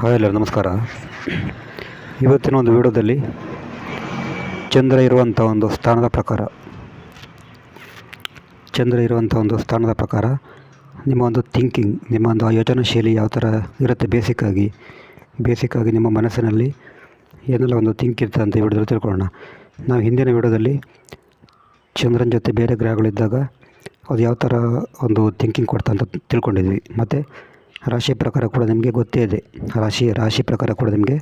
Hi ಎಲ್ಲರೂ ನಮಸ್ಕಾರ. ಇವತ್ತಿನ ಒಂದು ವಿಡಿಯೋದಲ್ಲಿ ಚಂದ್ರ ಇರುವಂಥ ಒಂದು ಸ್ಥಾನದ ಪ್ರಕಾರ, ಚಂದ್ರ ಇರುವಂಥ ಒಂದು ಸ್ಥಾನದ ಪ್ರಕಾರ ನಿಮ್ಮ ಒಂದು ಥಿಂಕಿಂಗ್ ನಿಮ್ಮ ಒಂದು ಯೋಚನಾ ಶೈಲಿ ಯಾವ ಥರ ಇರುತ್ತೆ ಬೇಸಿಕ್ಕಾಗಿ ಬೇಸಿಕ್ಕಾಗಿ ನಿಮ್ಮ ಮನಸ್ಸಿನಲ್ಲಿ ಏನೆಲ್ಲ ಒಂದು ಥಿಂಕ್ ಇರ್ತದೆ ಅಂತ ವಿಡಿಯೋದಲ್ಲಿ ತಿಳ್ಕೊಳ್ಳೋಣ. ನಾವು ಹಿಂದಿನ ವಿಡಿಯೋದಲ್ಲಿ ಚಂದ್ರನ ಜೊತೆ ಬೇರೆ ಗ್ರಹಗಳಿದ್ದಾಗ ಅದು ಯಾವ ಥರ ಒಂದು ಥಿಂಕಿಂಗ್ ಕೊಡ್ತಾ ಅಂತ ತಿಳ್ಕೊಂಡಿದ್ವಿ. ಮತ್ತು ರಾಶಿ ಪ್ರಕಾರ ಕೂಡ ನಿಮಗೆ ಗೊತ್ತೇ ಇದೆ. ರಾಶಿ ರಾಶಿ ಪ್ರಕಾರ ಕೂಡ ನಿಮಗೆ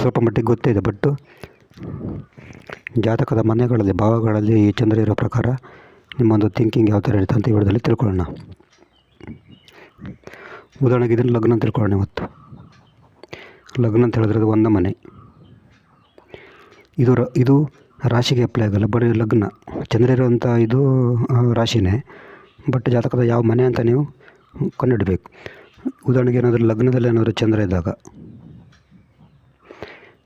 ಸ್ವಲ್ಪ ಮಟ್ಟಿಗೆ ಗೊತ್ತೇ ಇದೆ. ಬಟ್ಟು ಜಾತಕದ ಮನೆಗಳಲ್ಲಿ, ಭಾವಗಳಲ್ಲಿ ಈ ಚಂದ್ರ ಇರೋ ಪ್ರಕಾರ ನಿಮ್ಮೊಂದು ಥಿಂಕಿಂಗ್ ಯಾವ ಥರ ಇರುತ್ತೆ ಅಂತ ಈ ತಿಳ್ಕೊಳ್ಳೋಣ. ಉದಾಹರಣೆಗೆ ಇದನ್ನು ಲಗ್ನ ಅಂತ ತಿಳ್ಕೊಳ್ಳೋಣ ಇವತ್ತು. ಲಗ್ನ ಅಂತ ಹೇಳಿದ್ರೆ ಅದು ಒಂದ ಮನೆ. ಇದು ಇದು ರಾಶಿಗೆ ಅಪ್ಲೈ ಆಗಲ್ಲ. ಬರೀ ಲಗ್ನ. ಚಂದ್ರ ಇರುವಂಥ ಇದು ರಾಶಿನೇ. ಬಟ್ ಜಾತಕದ ಯಾವ ಮನೆ ಅಂತ ನೀವು ಕಂಡುಹಿಡಬೇಕು. ಉದಾಹರಣೆಗೆ ಏನಾದರೂ ಲಗ್ನದಲ್ಲಿ ಏನಾದರೂ ಚಂದ್ರ ಇದ್ದಾಗ,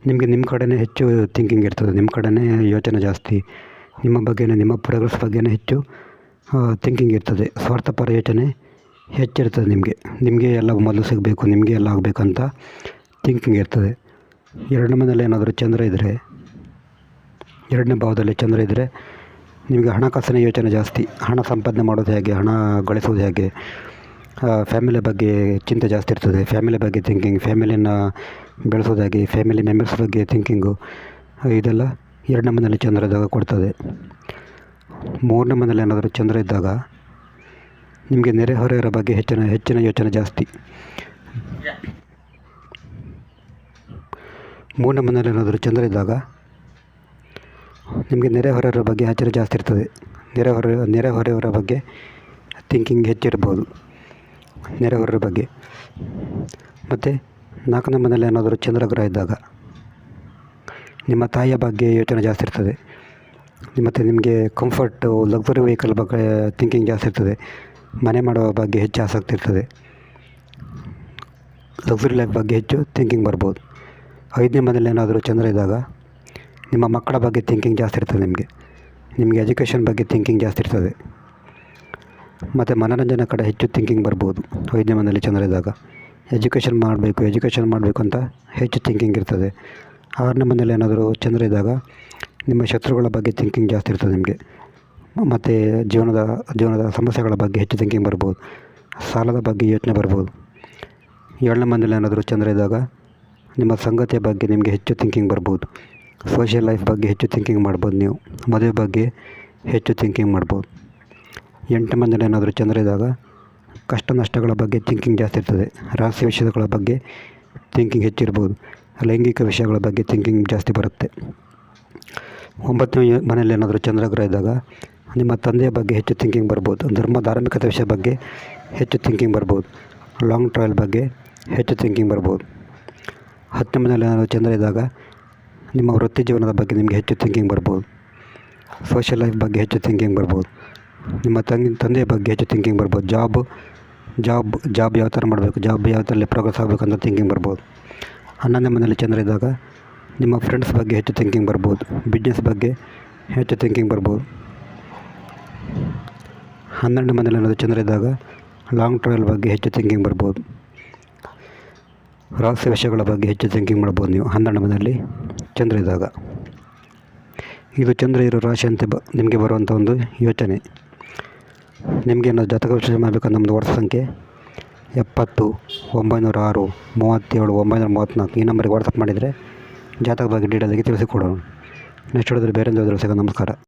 ನಿಮಗೆ ನಿಮ್ಮ ಕಡೆಯೇ ಹೆಚ್ಚು ಥಿಂಕಿಂಗ್ ಇರ್ತದೆ. ನಿಮ್ಮ ಕಡೆಯೇ ಯೋಚನೆ ಜಾಸ್ತಿ. ನಿಮ್ಮ ಬಗ್ಗೆನೇ, ನಿಮ್ಮ ಪ್ರೋಗ್ರೆಸ್ ಬಗ್ಗೆನೇ ಹೆಚ್ಚು ಥಿಂಕಿಂಗ್ ಇರ್ತದೆ. ಸ್ವಾರ್ಥಪರ ಯೋಚನೆ ಹೆಚ್ಚಿರ್ತದೆ ನಿಮಗೆ. ನಿಮಗೆ ಎಲ್ಲ ಮೊದಲು ಸಿಗಬೇಕು, ನಿಮಗೆ ಎಲ್ಲ ಆಗಬೇಕಂತ ಥಿಂಕಿಂಗ್ ಇರ್ತದೆ. ಎರಡನೇ ಮನೇಲಿ ಏನಾದರೂ ಚಂದ್ರ ಇದ್ದರೆ ಎರಡನೇ ಭಾವದಲ್ಲಿ ಚಂದ್ರ ಇದ್ದರೆ ನಿಮಗೆ ಹಣಕಾಸಿನ ಯೋಚನೆ ಜಾಸ್ತಿ. ಹಣ ಸಂಪಾದನೆ ಮಾಡೋದು ಹೇಗೆ, ಹಣ ಗಳಿಸೋದು ಹೇಗೆ ಫ್ಯಾಮಿಲಿ ಬಗ್ಗೆ ಚಿಂತೆ ಜಾಸ್ತಿ ಇರ್ತದೆ. ಫ್ಯಾಮಿಲಿ ಬಗ್ಗೆ ಥಿಂಕಿಂಗ್ ಫ್ಯಾಮಿಲಿನ ಬೆಳೆಸೋದಾಗಿ ಫ್ಯಾಮಿಲಿ ಮೆಂಬರ್ಸ್ ಬಗ್ಗೆ ಥಿಂಕಿಂಗು ಇದೆಲ್ಲ ಎರಡನೇ ಮನೇಲಿ ಚಂದ್ರ ಇದ್ದಾಗ ಕೊಡ್ತದೆ. ಮೂರನೇ ಮನೇಲಿ ಏನಾದರೂ ಚಂದ್ರ ಇದ್ದಾಗ ನಿಮಗೆ ನೆರೆಹೊರೆಯವರ ಬಗ್ಗೆ ಹೆಚ್ಚಿನ ಹೆಚ್ಚಿನ ಯೋಚನೆ ಜಾಸ್ತಿ. ಮೂರನೇ ಮನೇಲಿ ಏನಾದರೂ ಚಂದ್ರ ಇದ್ದಾಗ ನಿಮಗೆ ನೆರೆಹೊರೆಯವರ ಬಗ್ಗೆ ಆಚರಣೆ ಜಾಸ್ತಿ ಇರ್ತದೆ. ನೆರೆಹೊರೆ ನೆರೆಹೊರೆಯವರ ಬಗ್ಗೆ ಥಿಂಕಿಂಗ್ ಹೆಚ್ಚಿರ್ಬೋದು. ನೆರೆಹೊರೆಯವರ ಬಗ್ಗೆ. ಮತ್ತು ನಾಲ್ಕನೇ ಮನೇಲಿ ಏನಾದರೂ ಚಂದ್ರಗ್ರಹ ಇದ್ದಾಗ ನಿಮ್ಮ ತಾಯಿಯ ಬಗ್ಗೆ ಯೋಚನೆ ಜಾಸ್ತಿ ಇರ್ತದೆ. ಮತ್ತು ನಿಮಗೆ ಕಂಫರ್ಟು ಲಕ್ಸುರಿ ವೆಹಿಕಲ್ ಬಗ್ಗೆ ಥಿಂಕಿಂಗ್ ಜಾಸ್ತಿ ಇರ್ತದೆ. ಮನೆ ಮಾಡುವ ಬಗ್ಗೆ ಹೆಚ್ಚು ಆಸಕ್ತಿ ಇರ್ತದೆ. ಲಕ್ಸುರಿ ಲೈಫ್ ಬಗ್ಗೆ ಹೆಚ್ಚು ಥಿಂಕಿಂಗ್ ಬರ್ಬೋದು. ಐದನೇ ಮನೇಲಿ ಏನಾದರೂ ಚಂದ್ರ ಇದ್ದಾಗ ನಿಮ್ಮ ಮಕ್ಕಳ ಬಗ್ಗೆ ಥಿಂಕಿಂಗ್ ಜಾಸ್ತಿ ಇರ್ತದೆ ನಿಮಗೆ. ನಿಮಗೆ ಎಜುಕೇಷನ್ ಬಗ್ಗೆ ಥಿಂಕಿಂಗ್ ಜಾಸ್ತಿ ಇರ್ತದೆ. ಮತ್ತು ಮನೋರಂಜನೆ ಕಡೆ ಹೆಚ್ಚು ಥಿಂಕಿಂಗ್ ಬರ್ಬೋದು. ಐದನೇ ಮನೆಯಲ್ಲಿ ಚಂದ್ರ ಇದ್ದಾಗ. ಎಜುಕೇಷನ್ ಮಾಡಬೇಕು ಎಜುಕೇಷನ್ ಮಾಡಬೇಕು ಅಂತ ಹೆಚ್ಚು ಥಿಂಕಿಂಗ್ ಇರ್ತದೆ. ಆರನೇ ಮನೆಯಲ್ಲಿ ಏನಾದರೂ ಚಂದ್ರ ಇದ್ದಾಗ ನಿಮ್ಮ ಶತ್ರುಗಳ ಬಗ್ಗೆ ಥಿಂಕಿಂಗ್ ಜಾಸ್ತಿ ಇರ್ತದೆ ನಿಮಗೆ. ಮತ್ತು ಜೀವನದ ಜೀವನದ ಸಮಸ್ಯೆಗಳ ಬಗ್ಗೆ ಹೆಚ್ಚು ಥಿಂಕಿಂಗ್ ಬರ್ಬೋದು. ಸಾಲದ ಬಗ್ಗೆ ಯೋಚನೆ ಬರ್ಬೋದು. ಏಳನೇ ಮನೆಯಲ್ಲಿ ಏನಾದರೂ ಚಂದ್ರ ಇದ್ದಾಗ ನಿಮ್ಮ ಸಂಗತಿಯ ಬಗ್ಗೆ ನಿಮಗೆ ಹೆಚ್ಚು ಥಿಂಕಿಂಗ್ ಬರ್ಬೋದು. ಸೋಷಿಯಲ್ ಲೈಫ್ ಬಗ್ಗೆ ಹೆಚ್ಚು ಥಿಂಕಿಂಗ್ ಮಾಡ್ಬೋದು ನೀವು. ಮದುವೆ ಬಗ್ಗೆ ಹೆಚ್ಚು ಥಿಂಕಿಂಗ್ ಮಾಡ್ಬೋದು. ಎಂಟು ಮಂದಿ ಏನಾದರೂ ಚಂದ್ರ ಇದ್ದಾಗ ಕಷ್ಟ ನಷ್ಟಗಳ ಬಗ್ಗೆ ಥಿಂಕಿಂಗ್ ಜಾಸ್ತಿ ಇರ್ತದೆ. ರಹಸ್ಯ ವಿಷಯಗಳ ಬಗ್ಗೆ ಥಿಂಕಿಂಗ್ ಹೆಚ್ಚಿರ್ಬೋದು ಲೈಂಗಿಕ ವಿಷಯಗಳ ಬಗ್ಗೆ ಥಿಂಕಿಂಗ್ ಜಾಸ್ತಿ ಬರುತ್ತೆ. ಒಂಬತ್ತನೇ ಮನೆಯಲ್ಲಿ ಏನಾದರೂ ಚಂದ್ರಗ್ರಹ ಇದ್ದಾಗ ನಿಮ್ಮ ತಂದೆಯ ಬಗ್ಗೆ ಹೆಚ್ಚು ಥಿಂಕಿಂಗ್ ಬರ್ಬೋದು. ಧರ್ಮ, ಧಾರ್ಮಿಕತೆ ವಿಷಯ ಬಗ್ಗೆ ಹೆಚ್ಚು ಥಿಂಕಿಂಗ್ ಬರ್ಬೋದು. ಲಾಂಗ್ ಟ್ರಾವೆಲ್ ಬಗ್ಗೆ ಹೆಚ್ಚು ಥಿಂಕಿಂಗ್ ಬರ್ಬೋದು. ಹತ್ತನೇ ಮನೆಯಲ್ಲಿ ಏನಾದರೂ ಚಂದ್ರ ಇದ್ದಾಗ ನಿಮ್ಮ ವೃತ್ತಿ ಜೀವನದ ಬಗ್ಗೆ ನಿಮಗೆ ಹೆಚ್ಚು ಥಿಂಕಿಂಗ್ ಬರ್ಬೋದು. ಸೋಷಿಯಲ್ ಲೈಫ್ ಬಗ್ಗೆ ಹೆಚ್ಚು ಥಿಂಕಿಂಗ್ ಬರ್ಬೋದು. ನಿಮ್ಮ ತಂಗಿನ ತಂದೆಯ ಬಗ್ಗೆ ಹೆಚ್ಚು ಥಿಂಕಿಂಗ್ ಬರ್ಬೋದು. ಜಾಬ್ ಜಾಬ್ ಜಾಬ್ ಯಾವ ಥರ ಮಾಡಬೇಕು ಜಾಬ್ ಯಾವ ಥರ ಪ್ರೋಗ್ರೆಸ್ ಆಗಬೇಕು ಅಂತ ಥಿಂಕಿಂಗ್ ಬರ್ಬೋದು. ಹನ್ನೊಂದನೇ ಮನೇಲಿ ಚಂದ್ರ ಇದ್ದಾಗ ನಿಮ್ಮ ಫ್ರೆಂಡ್ಸ್ ಬಗ್ಗೆ ಹೆಚ್ಚು ಥಿಂಕಿಂಗ್ ಬರ್ಬೋದು. ಬಿಸ್ನೆಸ್ ಬಗ್ಗೆ ಹೆಚ್ಚು ಥಿಂಕಿಂಗ್ ಬರ್ಬೋದು. ಹನ್ನೆರಡನೇ ಮನೇಲಿ ಅನ್ನೋದು ಚಂದ್ರ ಇದ್ದಾಗ ಲಾಂಗ್ ಟ್ರಾವೆಲ್ ಬಗ್ಗೆ ಹೆಚ್ಚು ಥಿಂಕಿಂಗ್ ಬರ್ಬೋದು. ರಹಸ್ಯ ವಿಷಯಗಳ ಬಗ್ಗೆ ಹೆಚ್ಚು ಥಿಂಕಿಂಗ್ ಮಾಡ್ಬೋದು ನೀವು. ಹನ್ನೆರಡು ಮನೆಯಲ್ಲಿ ಚಂದ್ರ ಇದ್ದಾಗ. ಇದು ಚಂದ್ರ ಇರೋ ರಾಶಿ ಅಂತ ಬ ನಿಮಗೆ ಬರುವಂಥ ಒಂದು ಯೋಚನೆ. ನಿಮಗೆ ನಾವು ಜಾತಕ ವಿಶ್ಲೇಷಣೆ ಮಾಡಬೇಕಂದ್ರೆ ನಮ್ಮದು ವಾಟ್ಸಪ್ ಸಂಖ್ಯೆ ಎಪ್ಪತ್ತು ಒಂಬೈನೂರ ಆರು ಮೂವತ್ತೇಳು ಒಂಬೈನೂರ ಮೂವತ್ತ್ನಾಲ್ಕು ಈ ನಂಬರಿಗೆ ವಾಟ್ಸಪ್ ಮಾಡಿದರೆ ಜಾತಕ ಬಗ್ಗೆ ಡೀಟೇಲಾಗಿ ತಿಳಿಸಿಕೊಡೋಣ. ನೆಕ್ಸ್ಟ್ ಹೇಳಿದ್ರೆ ಬೇರೆ ಸಿಗೋ ನಮಸ್ಕಾರ.